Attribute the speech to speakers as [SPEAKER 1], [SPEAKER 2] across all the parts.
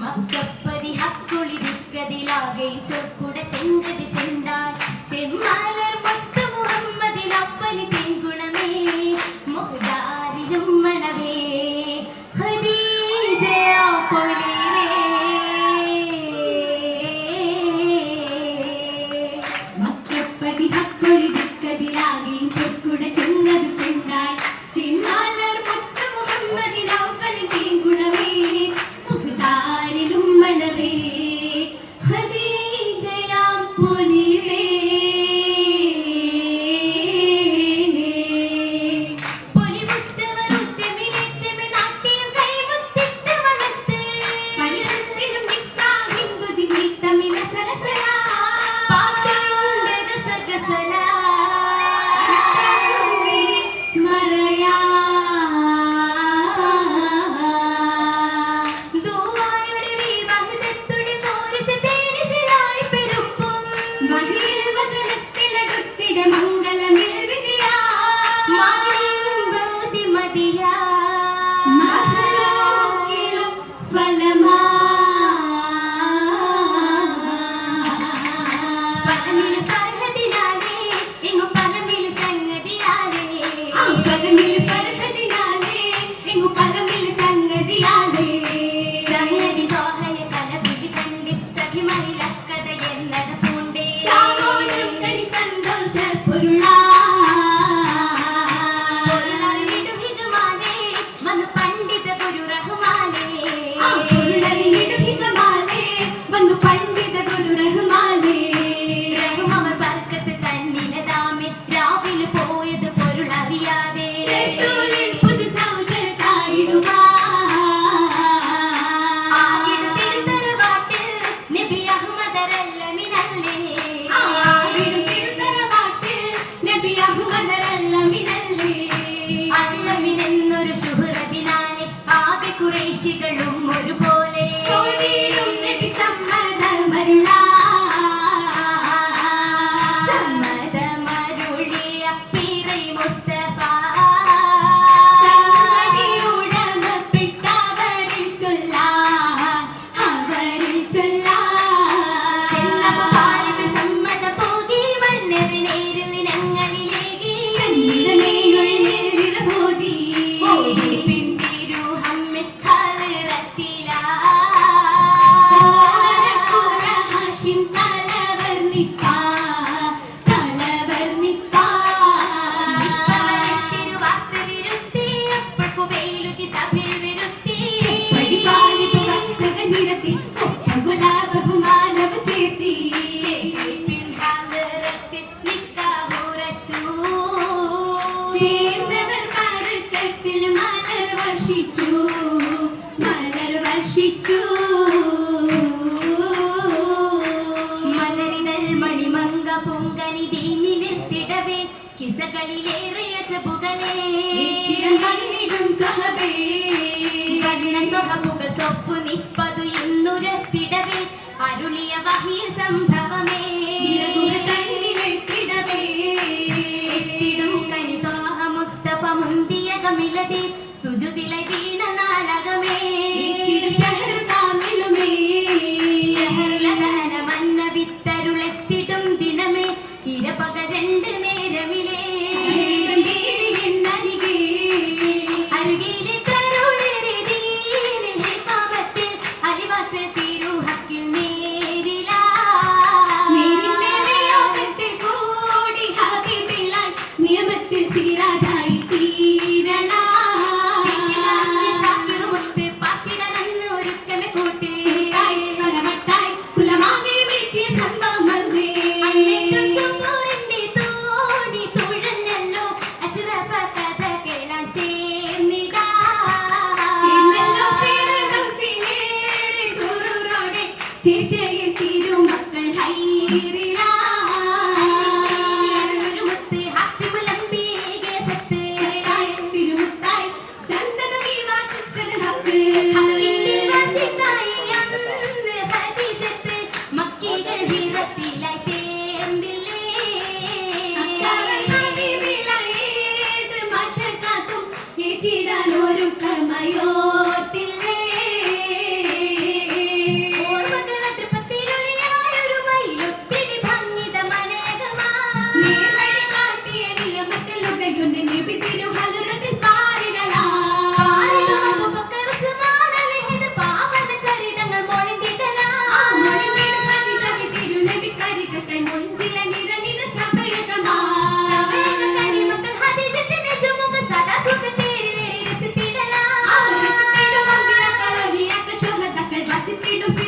[SPEAKER 1] മക്കപ്പതി ഹക്കൊളിരിക്കതിലാകെ ചൊക്കുട ചെങ്കത് ചെണ്ടാൻ ചെമ്മാലർ മൊത്ത മുഹമ്മദിൽ അപ്പലി തേങ്കുണമേ മുഹദാരിലും മണവേ.
[SPEAKER 2] ഹദീജയാ
[SPEAKER 1] പൊലി chicken പൊങ്കനി ദീനിലെത്തിടവേ കിസകളിലേറിയ ചബുകളേ സ്വഹബുകൾ സ്വപ്പു നിപ്പതു ഇന്നുരത്തിടവേ അരുളിയ വഹിയ സംഭവമേ. എത്തിടും കനി തോഹ മുസ്തഫ മുന്തിയ കമിലതി സുജുതിലെ വീണ നാടകമേ.
[SPEAKER 2] participate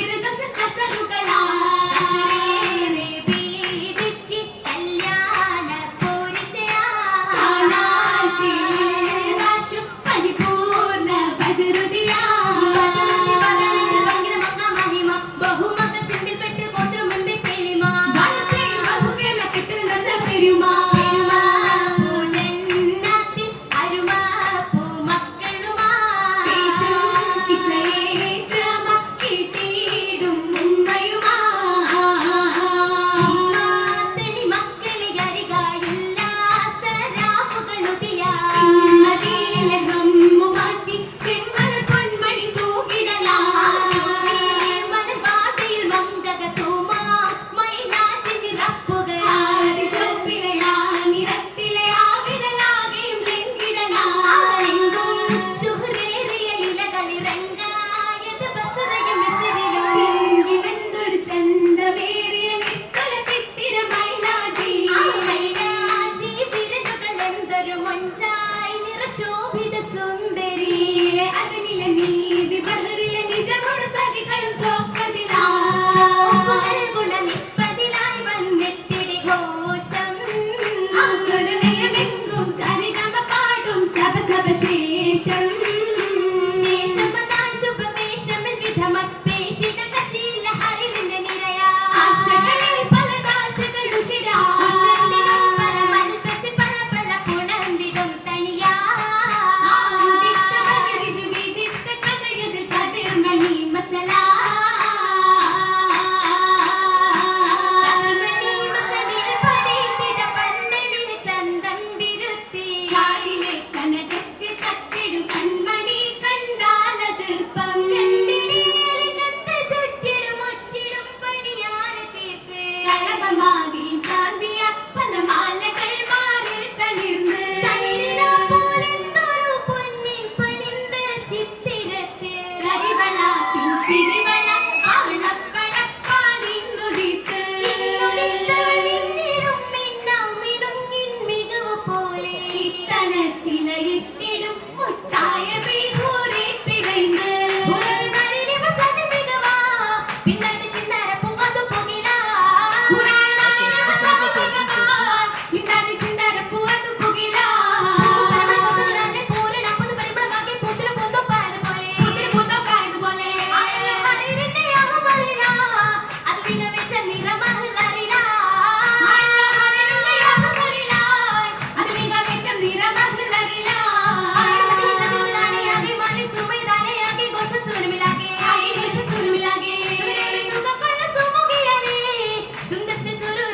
[SPEAKER 1] 스스로